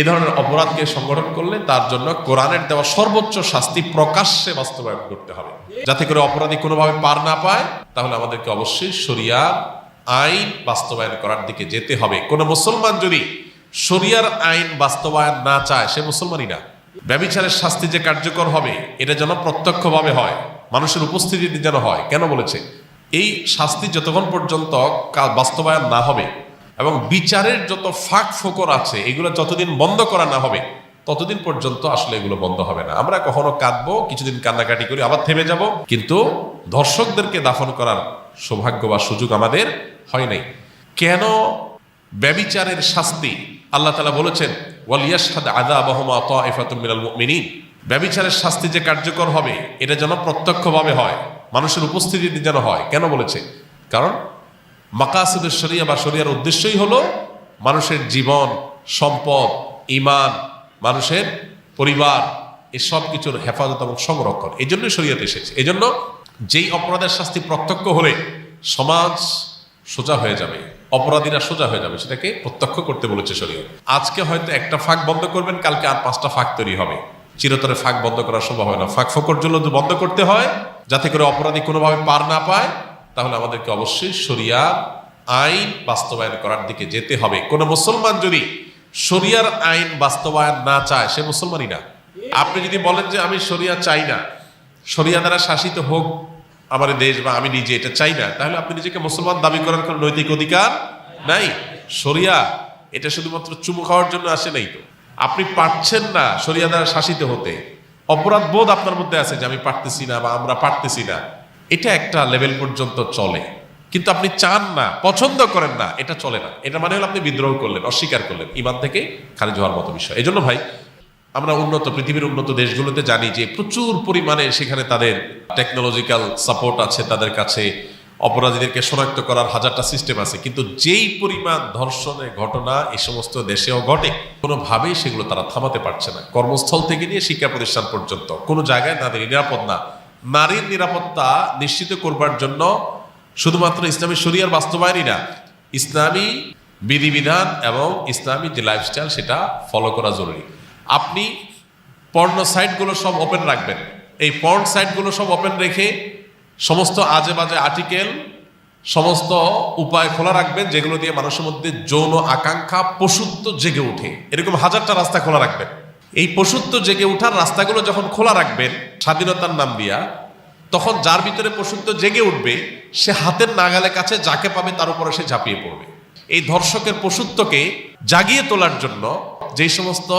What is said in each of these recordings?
এ ধরনের অপরাধকে সংগঠন করলে তার জন্য কোরআনের দেওয়া সর্বোচ্চ শাস্তি প্রকাশ্যে বাস্তবায়ন করতে হবে। যাতে করে অপরাধী কোনোভাবে পার না পায়, তাহলে আমাদেরকে অবশ্যই শরিয়ার আইন বাস্তবায়ন করার দিকে যেতে হবে। কোনো মুসলমান যদি শরিয়ার আইন বাস্তবায়ন না চায়, সে মুসলমানই না। ব্যবিচারের শাস্তি যে কার্যকর হবে, এটা যেন প্রত্যক্ষভাবে হয়, মানুষের উপস্থিতিতে যেন হয়। কেন বলেছে? এই শাস্তি যতক্ষণ পর্যন্ত বাস্তবায়ন না হবে এবং বিচারের যত ফাঁক ফোকর আছে, এগুলো যতদিন বন্ধ করা না হবে, ততদিন পর্যন্ত আসলে এগুলো বন্ধ হবে না। আমরা কখনো কাঁদবো, কিছুদিন কান্নাকাটি করি, আবার থেমে যাব, কিন্তু ধর্ষকদেরকে দাফন করার সৌভাগ্য বা সুযোগ আমাদের হয় নাই। কেন ব্যবিচারের শাস্তি আল্লাহ তালা বলেছেন আদা ব্যবিচারের শাস্তি যে কার্যকর হবে, এটা যেন প্রত্যক্ষভাবে হয়, মানুষের উপস্থিতিতে যেন হয়, কেন বলেছে? কারণ মাকাসুদের শরিয়া বা শরিয়ার উদ্দেশ্যই হলো মানুষের জীবন, সম্পদ, ইমান, মানুষের পরিবার এসব কিছুর হেফাজত এবং সংরক্ষণ। এই জন্যই শরীয়তে এসেছে। এই জন্য যেই অপরাধের শাস্তি প্রত্যক্ষ হলে সমাজ সোজা হয়ে যাবে, অপরাধীরা সোজা হয়ে যাবে, সেটাকে প্রত্যক্ষ করতে বলেছে শরীয়ত। আজকে হয়তো একটা ফাঁক বন্ধ করবেন, কালকে আর পাঁচটা ফাঁক তৈরি হবে। চিরতরে ফাঁক বন্ধ করা সম্ভব হয় না। ফাঁক ফোকর জন্য বন্ধ করতে হয়, যাতে করে অপরাধী কোনোভাবে পার না পায়। তাহলে আমাদেরকে অবশ্যই শরিয়ার আইন বাস্তবায়ন করার দিকে যেতে হবে। কোনো মুসলমান যদি শরিয়ার আইন বাস্তবায়ন না চায়, সে মুসলমানই না। আপনি যদি বলেন যে আমি শরিয়া চাই না, শরিয়া দ্বারা শাসিত হোক আমার দেশ বা আমি নিজে এটা চাই না, তাহলে আপনি নিজেকে মুসলমান দাবি করার কোনো নৈতিক অধিকার নাই। শরিয়া এটা শুধুমাত্র চুমু খাওয়ার জন্য আসে নাই তো। আপনি পারছেন না শরিয়া দ্বারা শাসিত হতে। অপরাধ বোধ আপনার মধ্যে আছে যে আমি পারতেছি না বা আমরা পারতেছি না। এটা একটা লেভেল পর্যন্ত চলে। কিন্তু আপনি চান না, পছন্দ করেন না, এটা চলে না। এটা মানে হলো আপনি বিদ্রোহ করলেন, অস্বীকার করলেন, ইমান থেকে খারিজ হওয়ার মতো বিষয়। এই জন্য ভাই, আমরা উন্নত, পৃথিবীর উন্নত দেশগুলোতে জানি যে প্রচুর পরিমাণে সেখানে তাদের টেকনোলজিক্যাল সাপোর্ট আছে, তাদের কাছে অপরাধীদেরকে শনাক্ত করার হাজারটা সিস্টেম আছে। কিন্তু যেই পরিমাণ ধর্ষণের ঘটনা এই সমস্ত দেশেও ঘটে, কোনোভাবেই সেগুলো তারা থামাতে পারছে না। কর্মস্থল থেকে নিয়ে শিক্ষা প্রতিষ্ঠান পর্যন্ত। কোনো জায়গায় তাদের নিরাপদ না। নারীর নিরাপত্তা নিশ্চিত করবার জন্য শুধুমাত্র ইসলামী শরিয়ার বাস্তবায়নই না, ইসলামী বিধিবিধান এবং ইসলামী যে লাইফস্টাইল সেটা ফলো করা জরুরি। আপনি পর্ণ সাইটগুলো সব ওপেন রাখবেন। এই পর্ন সাইটগুলো সব ওপেন রেখে সমস্ত আজে বাজে আর্টিকেল সমস্ত উপায় খোলা রাখবেন, যেগুলো দিয়ে মানুষের মধ্যে যৌন আকাঙ্ক্ষা, পশুত্ব জেগে ওঠে। এরকম হাজারটা রাস্তা খোলা রাখবেন। এই পশুত্ব জেগে ওঠার রাস্তাগুলো যখন খোলা রাখবেন, স্বাধীনতার নাম দিয়া, তখন যার ভিতরে পশুত্ব জেগে উঠবে, সে হাতের নাগালে কাছে যাকে পাবে তার উপরে সে ঝাঁপিয়ে পড়বে। এই ধর্ষকের পশুত্বকে জাগিয়ে তোলার জন্য যে সমস্ত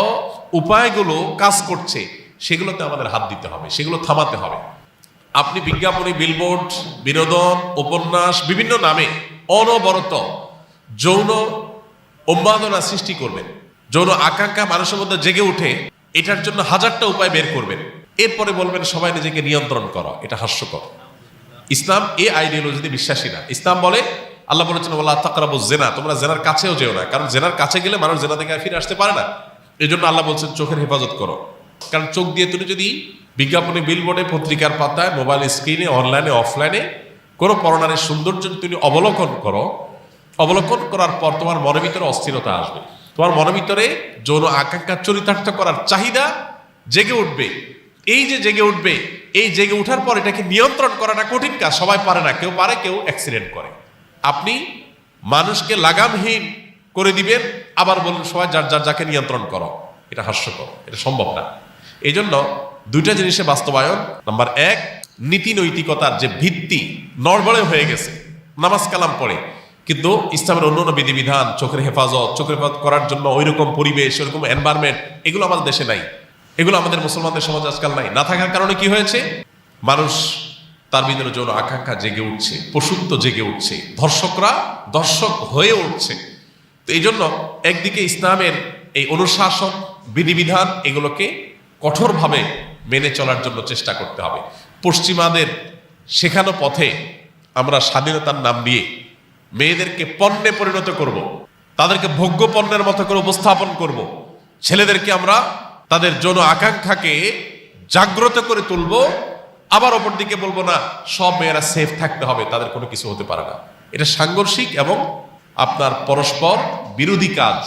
উপায়গুলো কাজ করছে, সেগুলোতে আমাদের হাত দিতে হবে, সেগুলো থামাতে হবে। আপনি বিজ্ঞাপনী বিলবোর্ড বিনোদন, উপন্যাস, বিভিন্ন নামে অনবরত যৌন উন্মাদনা সৃষ্টি করবেন। যৌন আকাঙ্ক্ষা মানুষের মধ্যে জেগে উঠে এটার জন্য হাজারটা উপায় বের করবেন। এরপরে বলবেন, সবাই নিজেকে নিয়ন্ত্রণ করো, এটা হাস্যকর। ইসলাম এই আইডিওলজিতে বিশ্বাসী না, ইসলাম বলে, আল্লাহ বলেছেন আল্লাহ তাকরাবু জেনা তোমরা জেনার কাছেও যেও না, কারণ জেনার কাছে গেলে মানুষ জেনা থেকে ফিরে আসতে পারে না। এই জন্য আল্লাহ বলছেন, চোখের হেফাজত করো। কারণ চোখ দিয়ে তুমি যদি বিজ্ঞাপনে বিলবোর্ডে পত্রিকার পাতায় মোবাইল স্ক্রিনে অনলাইনে অফলাইনে কোনো পরনারীর সৌন্দর্য তুমি অবলোকন করো, অবলোকন করার পর তোমার মনের ভিতরে অস্থিরতা আসবে। তোমার মনের ভিতরে যৌন আকাঙ্ক্ষা চরিতার্থ করার চাহিদা জেগে উঠবে। এই যে জেগে উঠবে, এই জেগে ওঠার পর এটাকে নিয়ন্ত্রণ করাটা কঠিন কাজ, সবাই পারে না, কেউ পারে, কেউ অ্যাক্সিডেন্ট করে। আপনি মানুষকে লাগামহীন করে দিবেন, আবার বলুন সবাই যার যার, যাকে নিয়ন্ত্রণ করো, এটা হাস্যকর, এটা সম্ভব না। এই জন্য দুইটা জিনিসে বাস্তবায়ন। নাম্বার এক, নীতি নৈতিকতার যে ভিত্তি নড়বড়ে হয়ে গেছে, নামাজ কালাম পড়ে। কিন্তু ইসলামের অন্য বিধিবিধান, চোখের হেফাজত চোখের হেফাজত করার জন্য ওই রকম পরিবেশ, ওইরকম এনভায়রনমেন্ট এগুলো আমাদের দেশে নাই। এগুলো আমাদের মুসলমানদের সমাজ আজকাল নাই। না থাকার কারণে কি হয়েছে? মানুষ তার ভিতরে যৌন আকাঙ্ক্ষা জেগে উঠছে, পশুত্ব জেগে উঠছে, ধর্ষকরা দর্শক হয়ে উঠছে। তো এই জন্য একদিকে ইসলামের এই অনুশাসন, বিধিবিধান এগুলোকে কঠোরভাবে মেনে চলার জন্য চেষ্টা করতে হবে। পশ্চিমাদের শেখানো পথে আমরা স্বাধীনতার নাম দিয়ে মেয়েদেরকে পণ্যে পরিণত করব। তাদেরকে ভোগ্য পণ্যের মতো করে উপস্থাপন করব। ছেলেদেরকে আমরা তাদের যৌন আকাঙ্ক্ষাকে জাগ্রত করে তুলব আবার অপর দিকে বলব, না, সব মেয়েরা সেফ থাকতে হবে, তাদের কোনো কিছু হতে পারে না এটা সাংঘর্ষিক এবং আপনার পরস্পর বিরোধী কাজ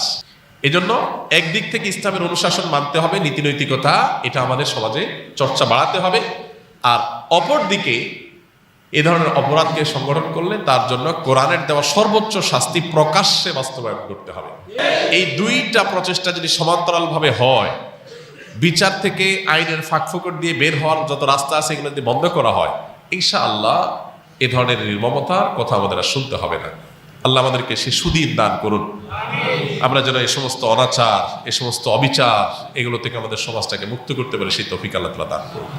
এজন্য একদিক থেকে ইসলামের অনুশাসন মানতে হবে নীতি নৈতিকতা এটা আমাদের সমাজে চর্চা বাড়াতে হবে আর অপর দিকে এ ধরনের অপরাধকে সংগঠন করলে তার জন্য কোরআনের দেওয়া সর্বোচ্চ শাস্তি প্রকাশ্যে বাস্তবায়ন করতে হবে। এই দুইটা প্রচেষ্টা যদি সমান্তরালভাবে হয়, বিচার থেকে আইনের ফাঁকফোকর দিয়ে বের হওয়ার যত রাস্তা আছে এগুলো যদি বন্ধ করা হয় ইনশা আল্লাহ এ ধরনের নির্মমতার কথা আমাদের আর শুনতে হবে না। আল্লাহ আমাদেরকে সে সুদিন দান করুন। আমরা যেন এই সমস্ত অনাচার এ সমস্ত অবিচার এগুলো থেকে আমাদের সমাজটাকে মুক্ত করতে পারি, সেই তফিক আল্লাহ দান করুন।